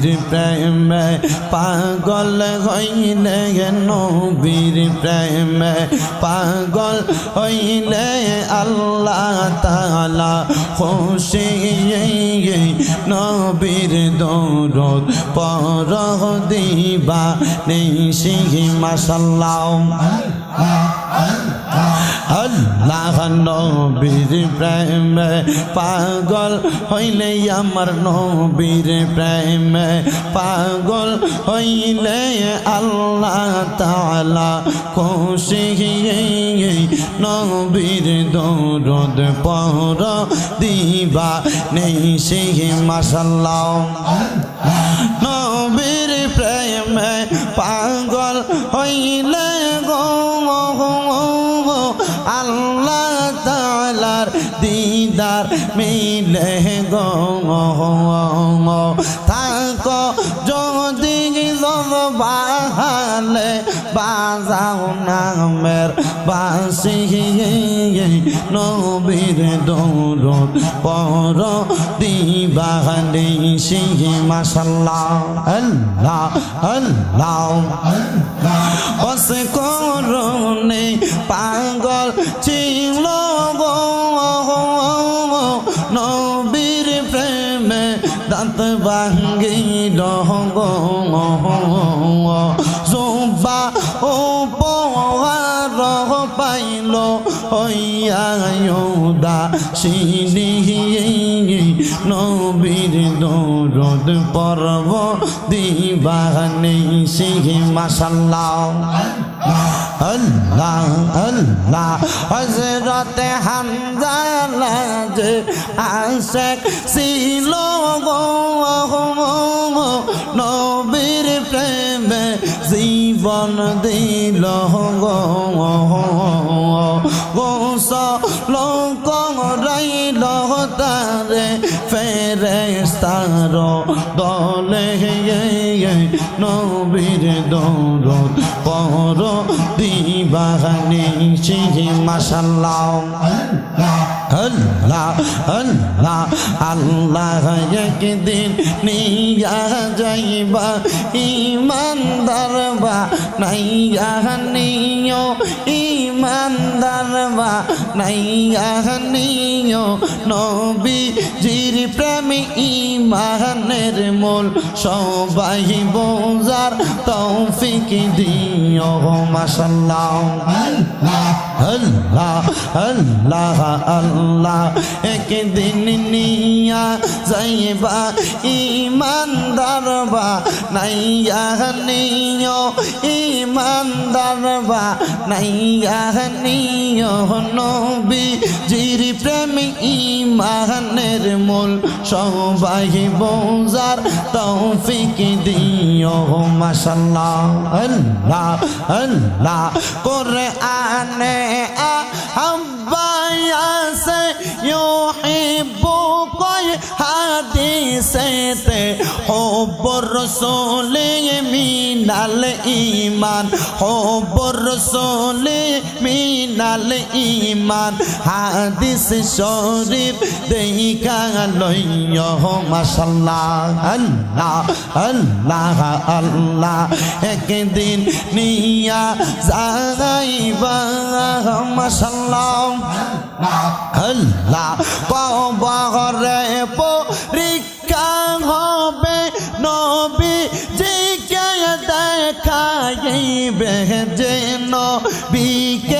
নবীর প্রেমে পাগল হইলে নবীর প্রেমে পাগল হইলে আল্লাহ তালা খুশি নবীর দৌরদ পর দিবা নিশি মাসাল্লাহ আল্লাহ নবীর প্রেমে পাগল হইলে আমার নবীর প্রেমে পাগল হইলে আল্লাহ তালা খুশি নবীর দৌরদ পর দিবা নেই সে মাসাল্লাহ নবীর প্রেমে পাগল হইলে আল্লাহ তালার দিদার মিলে গো। থাক বাজাও নামের বাসি। নবীর দৌরত পর দিবাহানি সিংহ মাসাল্লাহ আল্লাহ আল্লাহ। বস করুনে পাগল ছিল গো। নবীর প্রেমে দাঁত ভাঙ্গিল গো। জোবা ও পহার পাইল হইয়া সিনি নবীর দৌরদ পর্ব দিবাহানি সিংহ মাসাল্লাহ আল্লাহ আল্লাহ হজরতে হামজালা যে আশেক ছিল গো নবীর প্রেমে জীবন দিল গো গোস লোক রাইল তারে ফেরেস্তার দলে নবীর দৌরত পর দিবাহানি সিহি মাসাল্লাহ আল্লাহ আল্লাহ আল্লাহ একদিন নিয়া যাইবা ইমানদার বা নাইয়া নিও ইমানদার বা নাইয়া নিও। নবী জির প্রেমী ইমানের মূল সবাই বোঝার তৌফিক দিও মাসাল্লাহ আল্লাহ। আল্লাহ আল্লাহ একদিন নিয়া যাইবা ইমানদার বা নাইয়া নিও ইমানদার বা নাইয়া নিও নবী জির প্রেমী ইমানের মূল, সবাই বোঝার তৌফিক দিও মাসাল্লাহ আল্লাহ আল্লাহ করে সে ইউহিব্বু কয় হাদিসেতে হব্বর রসুলে মিনাল ইমান হব্বর রসুলে মিনাল ইমান হাদিস শরীফ দেখা লইয় মাশাল্লাহ আল্লাহ আল্লাহ আল্লাহ। একদিন নিয়া যাইবা মাশাল্লাহ আল্লাহ পাওয়ারে পরীক্ষা হবে নবী জিকে দেখাইবে যে নবীকে নাসিনিবে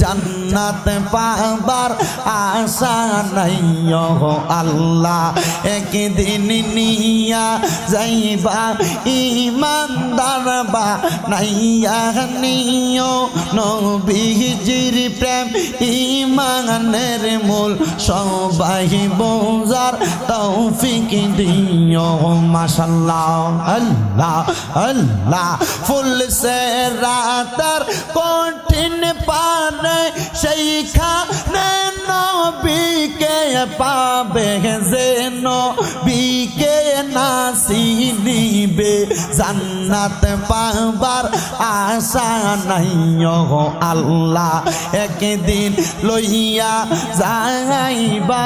জান্নাত পাবার আশা নাই আল্লাহ। একদিন নিয়া যাইবা ইমানদার বা নাইয়া নিও। নবীজির প্রেম ইমানের মূল, সবাই বোঝার তৌফিক দিও। মাশাল্লাহ আল্লাহ আল্লাহ। ফুল সে রাতার কঠিন পানে সেইখানে নবীকে পাবে যে নবীকে নাসিবে জান্নাত পাবার আশা নাই আল্লাহ। একদিন লইয়া যাইবা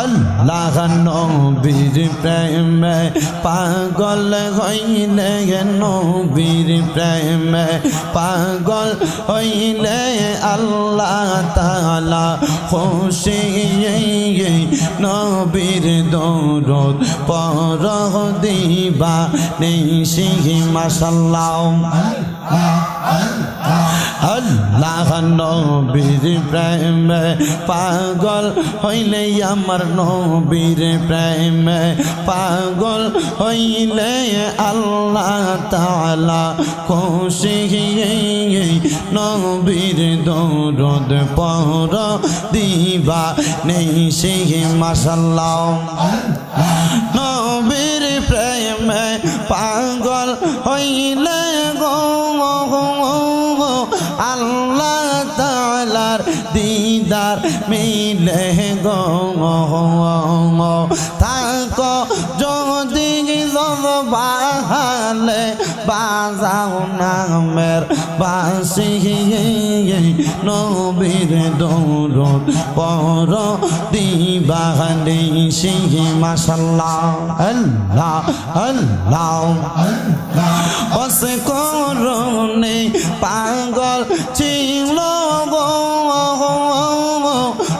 আল্লাহ নবীর প্রেমে পাগল হইলে নবীর প্রেমে পাগল হইলে আল্লাহ তালা খুশি নবীর দৌরত পর দিবা নেই নিশি মাসাল্লাহ আল্লাহ নবীর প্রেমে পাগল হইলে আমার নবীর প্রেমে পাগল হইলে আল্লাহ তালা খুশি নবীর দৌরদ পর দিবা নেই সেই মাসাল্লাহ নবীর প্রেমে পাগল হইলে আল্লাহ তালার দিদার মিলে গো থাক নামের বাসি নবীর দৌড় পর দিবাহানি সিহি মাসাল্লাহ বস করুনে পাগল ছিল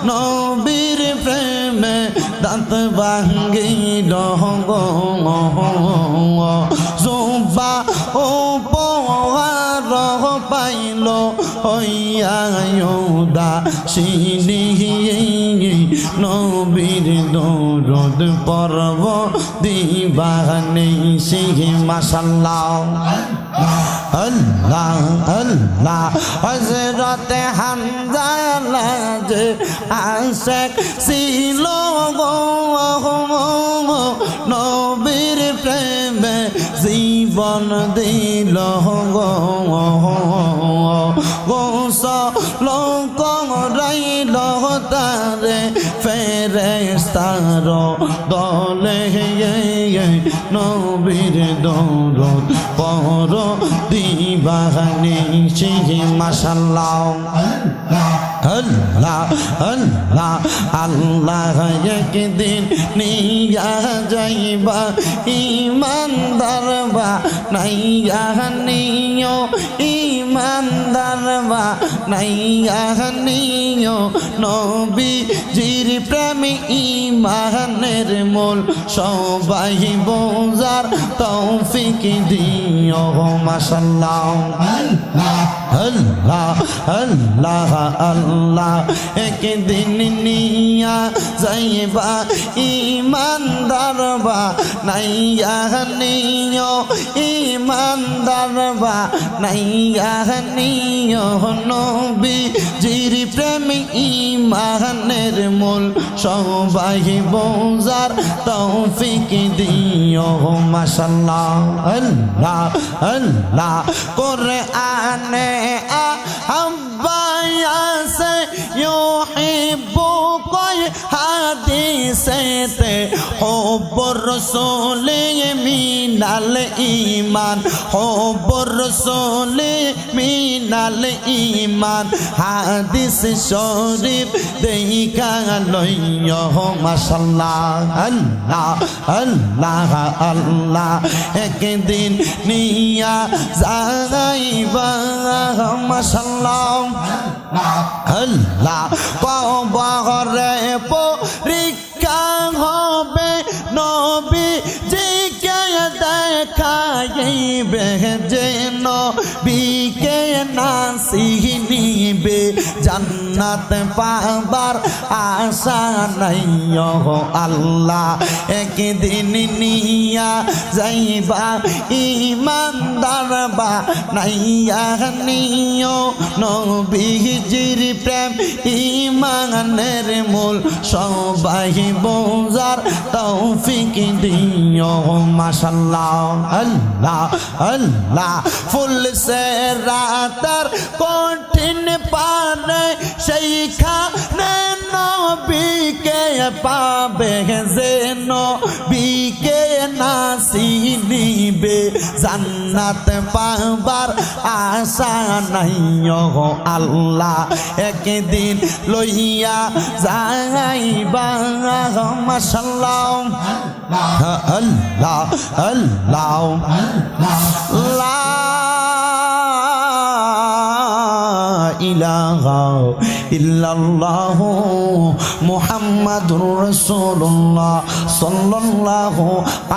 নবীর প্রেমে দাঁত ভাঙ্গিল গো। হইয়া সিনি নবীর দৌরদ পর্ব দিবানি সিহি মাসাল্লাহ আল্লাহ আল্লাহ হজরত হামজালা যে আশেক ছিল নবীর প্রেমে জীবন দিল গো ফেরেস্তার দলে নবীর দৌলত পর দিবাহানি সিহি মাসাল্লাহ আল্লাহ আল্লাহ আল্লাহ একদিন নিয়া যাইবা ইমানদার বা নাইয়া নিও ইমানদার বা নাইয়া নিও। নবী জির প্রেমী ইমানের মূল সবাই বোঝার তৌফিক দিও মাসাল্লাহ আল্লাহ আল্লাহ আল্লাহ একদিন নিয়া যাইবা ইমানদার বা নাইয়া নিও ইমানদার বা নাইয়া নিও নবী জির প্রেম ইমানের মূল, সবাই বোঝার তৌফিক দিও মাসাল্লাহ আল্লাহ আল্লাহ করে আনে আব্বায়া সে ইউহিব্বু কয় হাদিসেতে হব্বর রসুলে মিনাল ইমান হব্বর রসুলে মিনাল ইমান হাদিস শরীফ দেখা লইয় মাশাল্লাহ, আল্লাহ আল্লাহ আল্লাহ। একদিন নিয়া যাইবা, মাশাল্লাহ, আল্লাহ। পাবরে জান্নাত পাবার আশা নাই আল্লাহ। একদিন নিয়া যাইবা, ইমানদার বা নাইয়া নিও। নবীজির প্রেম ইমানের মূল, সবাই বোঝার তৌফিক দিও। মাশাল্লাহ আল্লাহ আল্লাহ। ফুল সে রাতার কঠিন পানে সেইখানে নবীকে পাবে যেন বিকে নাসিনিবে জান্নাত পাবার আশা নাই আল্লাহ একদিন লইয়া যাইবা মাশাল্লাহ আল্লাহ আল্লাহ লা ইলাহা ইল্লাল্লাহ মুহাম্মাদুর রাসূলুল্লাহ সাল্লাল্লাহু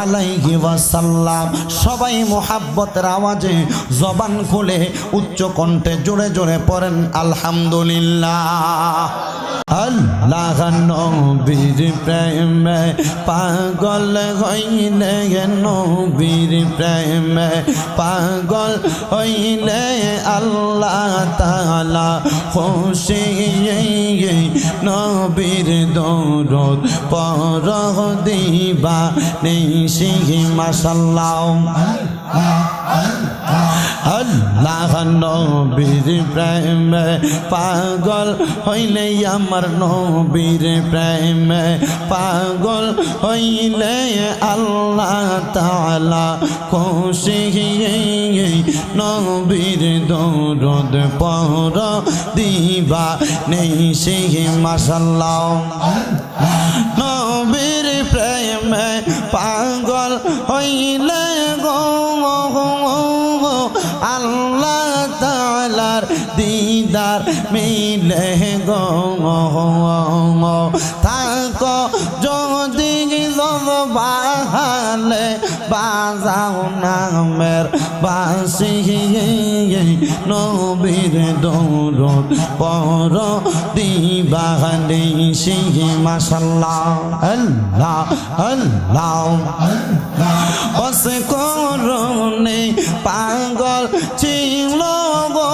আলাইহি ওয়াসাল্লাম। সবাই মোহাব্বতের আওয়াজে জবান খুলে উচ্চ কণ্ঠে জোরে জোরে পড়েন, আলহামদুলিল্লাহ। আল্লাহ নবীর প্রেমে পাগল হইলে নবীর প্রেমে পাগল হইলে আল্লাহ খুশি নবীর দৌরত পর দিবা নিশি মাসাল্লাহ আল্লাহ নবীর প্রেমে পাগল হইলে আমার নবীর প্রেমে পাগল হইলে আল্লাহ তালা খুশি নবীর দৌরদ পর দিবা নেই সেই মাসাল্লাহ নবীর প্রেমে পাগল হইলে আল্লাহ তালার দিদার মিলে গো থাক যদি বাহালে বাজাও নামের বাসি নবীর দৌরত পর দিবাহানি সিহি মাসাল্লাহ আল্লাহ আল্লাহ বস করনে পাগল ছিল গো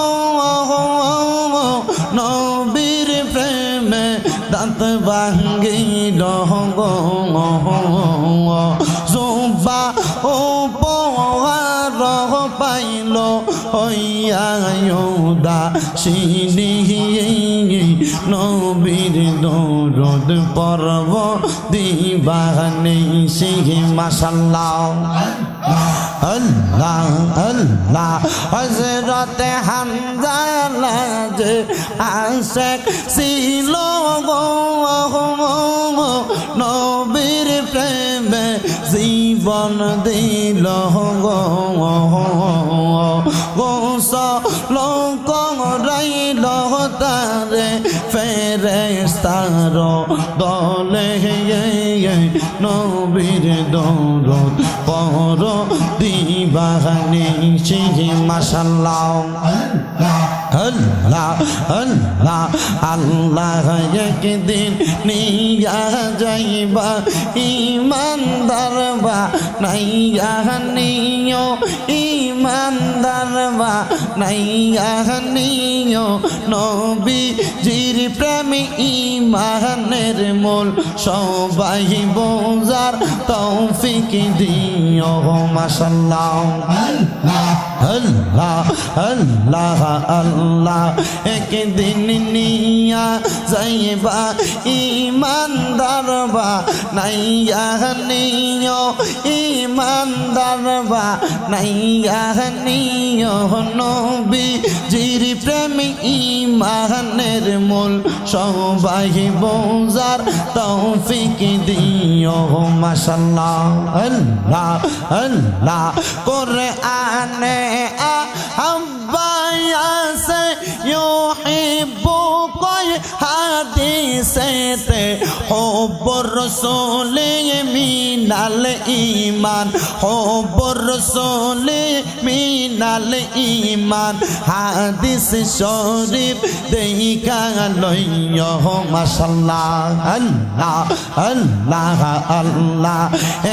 নবীর প্রেমে দাঁত ভাঙ্গিল গো জোবা ও পহার পাইল হইয়া সিনি নবীর দৌরদ পর্ব দিবাহানি সিহি মাসাল্লাহ আল্লাহ আল্লাহ হজরত হামজালা যে আশেক ছিল গো নবীর প্রেমে জীবন দিল গো। গোস লোক রাইল তারে ফেরেস্তার দলে নবীর দৌরত পর দিবাহানি সিহি মাসাল্লাহ আল্লাহ আল্লাহ আল্লাহ একদিন নিয়া যাইবা ইমানদার বা নাইয়া নিও ইমানদার বা নাইয়া নিও। নবী জির প্রেমী ইমানের মূল সবাই বোঝার তৌফিক দিও মাসাল্লাহ আল্লাহ আল্লাহ আল্লাহ একদিন নিয়া যাইবা ইমানদার বা নাইয়া নিও ইমানদার বা নাইয়া নিও। নবী জির প্রেমী ইমানের মূল সবাই বোঝার তৌফিক দিও। মাসাল্লাহ আল্লাহ আল্লাহ করে আনে মিনাল ঈমান, হুব্বুর রাসূল মিনাল ঈমান। হাদিস শরীফ দেইকা লইয় মাশাল্লাহ আল্লাহ আল্লাহ আল্লাহ।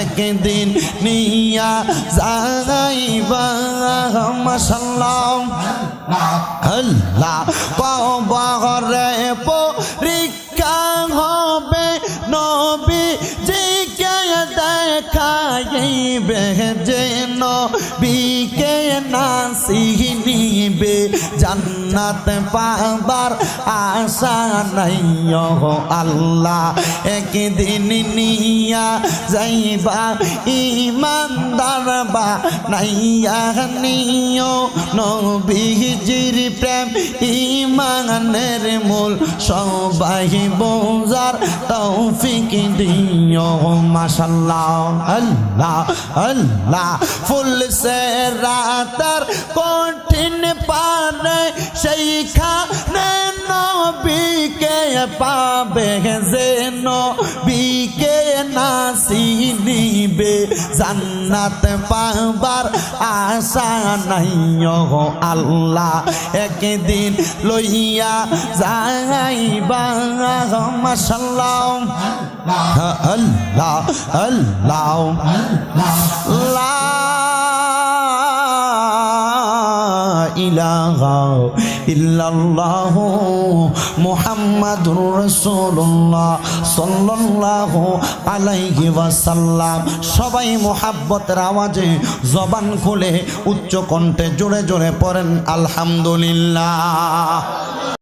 একদিন নিয়া যাইবা মাশাল্লাহ আল্লাহ কবরে পরীক্ষা হবে নবী জিকে দেখা যাইবে যেন বিকে নাসিনিবে জান্নাত পাবার আশা নাই। আল্লাহ, একদিন নিয়া যাইবা ইমানদার বা নাইয়া নিও। নবীজির প্রেম ইমানের মূল, সবাই বোঝার তৌফিক দিও। মাশাল্লাহ আল্লাহ আল্লাহ, ফুল সে রাতার কঠিন পানে সেইখানে নবীকে পাবে যে নবীকে নাসিনিবে জান্নাত পাবার আশা নাই আল্লাহ। একদিন লইয়া যাইবা, মাশাল্লাহ। আল্লাহ আল্লাহ। লা ইলাহা ইল্লাল্লাহ মুহাম্মাদুর রাসূলুল্লাহ সাল্লাল্লাহু আলাইহি ওয়াসাল্লাম। সবাই মোহাব্বতের আওয়াজে জবান খুলে উচ্চ কণ্ঠে জোরে জোরে পড়েন, আলহামদুলিল্লাহ।